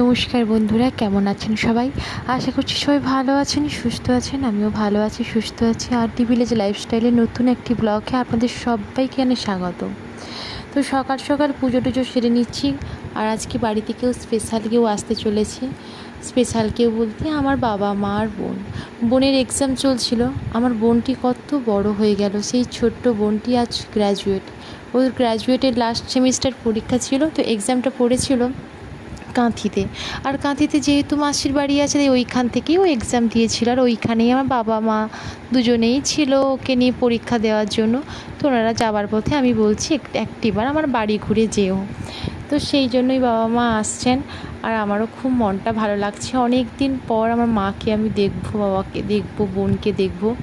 নমস্কার বন্ধুরা, কেমন আছেন সবাই? আশা করছি সবাই ভালো আছেন, সুস্থ আছেন, আমিও ভালো আছি, সুস্থ আছি। আর ডি ভিলেজ লাইফস্টাইলের নতুন একটি ব্লগে আপনাদের সবাইকে এনে স্বাগত। তো সকাল সকাল পুজো টুজো সেরে নিচ্ছি, আর আজকে বাড়িতে কেউ স্পেশাল কেউ আসতে চলেছে। স্পেশাল কেউ বলতে আমার বাবা, মা আর বোন। বোনের এক্সাম চলছিল, আমার বোনটি কত বড় হয়ে গেল, সেই ছোট্ট বোনটি আজ গ্র্যাজুয়েট ওর গ্র্যাজুয়েটের লাস্ট সেমিস্টার পরীক্ষা ছিল, তো এক্সামটা পড়েছিল। কাঁথিতে। আর কাঁথিতে যেহেতু মাসির বাড়ি আছে, তাই ওইখান থেকেই ও এক্সাম দিয়েছিল। আর ওইখানেই আমার বাবা মা দুজনেই ছিল ওকে নিয়ে পরীক্ষা দেওয়ার জন্য। তো ওনারা যাওয়ার পথে আমি বলছি, এক- একটিবার আমার বাড়ি ঘুরে যেও। তো সেই জন্যই বাবা মা আসছেন। আর আমারও খুব মনটা ভালো লাগছে। অনেক দিন পর আমার মাকে আমি দেখব, বাবাকে দেখব, বোনকে দেখব।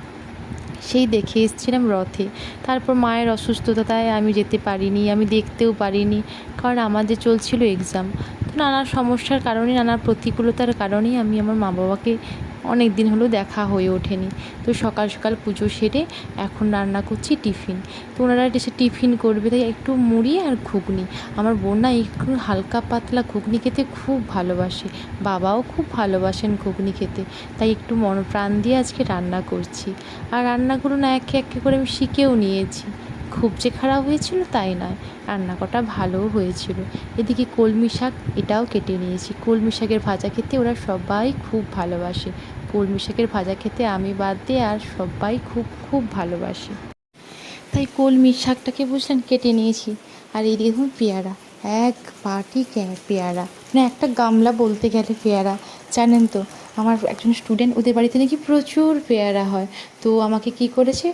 সেই দেখে এসেছিলাম রথে। তারপর মায়ের অসুস্থতায় আমি যেতে পারিনি, আমি দেখতেও পারিনি, কারণ আমাদের চলছিল এক্সাম তো নানা সমস্যার কারণে, নানা প্রতিকূলতার কারণেই আমি আমার মা বাবাকে অনেক দিন হলো দেখা হয়ে ওঠেনি। তো সকাল সকাল পুজো সেরে এখন রান্না করছি টিফিন। তো ওনারা এসে টিফিন করবে, তাই একটু মুড়ি আর ঘুগনি। আমার বোন একটু হালকা পাতলা ঘুগনি খেতে খুব ভালোবাসে। বাবাও খুব ভালোবাসেন ঘুগনি খেতে। তাই একটু মন প্রাণ দিয়ে আজকে রান্না করছি। আর রান্নাগুলো না একে একে করে আমি শিখেও নিয়েছি। খুব যে খারাপ হয়েছিল তাই নয় রান্না কটা ভালোও হয়েছিল। এদিকে কলমি শাক এটাও কেটে নিয়েছি। কলমি শাকের ভাজা খেতে ওরা সবাই খুব ভালোবাসে। কলমি শাকের ভাজা খেতে আমি বাদ দিয়ে আর সবাই খুব খুব ভালোবাসে। তাই কলমি শাকটাকে বুঝলেন, কেটে নিয়েছি। আর এই দেখুন পেয়ারা, এক বাটি পেয়ারা। মানে একটা গামলা বলতে গেলে পেয়ারা। জানেন তো, আমার একজন স্টুডেন্ট, ওদের বাড়িতে নাকি প্রচুর পেয়ারা হয়। তো আমাকে কি করেছে,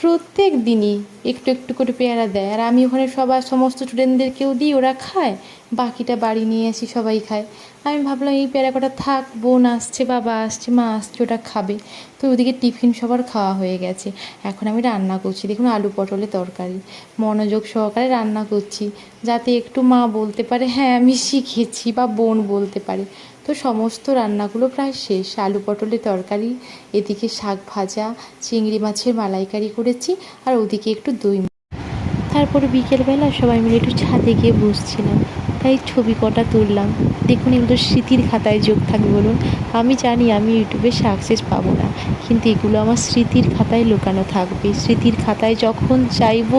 প্রত্যেক দিনই একটু একটু করে পেয়ারা দেয়। আর আমি ওখানে সবার সমস্ত স্টুডেন্টদেরকেও দিই, ওরা খায়, বাকিটা বাড়ি নিয়ে আসি সবাই খায়। আমি ভাবলাম, এই পেয়ারা কটা থাক, বোন আসছে, বাবা আসছে, মা আসছে, ওটা খাবে। তো ওদিকে টিফিন সবার খাওয়া হয়ে গেছে। এখন আমি রান্না করছি। দেখুন, আলু পটলের তরকারি। মনোযোগ সহকারে রান্না করছি, যাতে একটু মা বলতে পারে হ্যাঁ আমি শিখেছি, বা বোন বলতে পারে। তো সমস্ত রান্নাগুলো প্রায় শেষ। আলু পটলের তরকারি, এদিকে শাক ভাজা, চিংড়ি মাছের মালাইকারি করেছি, আর ওদিকে একটু দই তারপরে বিকেলবেলা সবাই মিলে একটু ছাদে গিয়ে বসছিলাম। তাই ছবি কটা তুললাম। দেখুন, এগুলো স্মৃতির খাতায় যোগ থাকবে বলুন। আমি জানি আমি ইউটিউবে সাকসেস পাবো না। কিন্তু এগুলো আমার স্মৃতির খাতায় লুকানো থাকবে। স্মৃতির খাতায় যখন চাইব,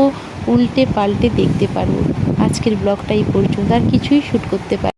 উল্টে পাল্টে দেখতে পারব। আজকের ব্লগটা এই পর্যন্ত। আর কিছুই শ্যুট করতে পারি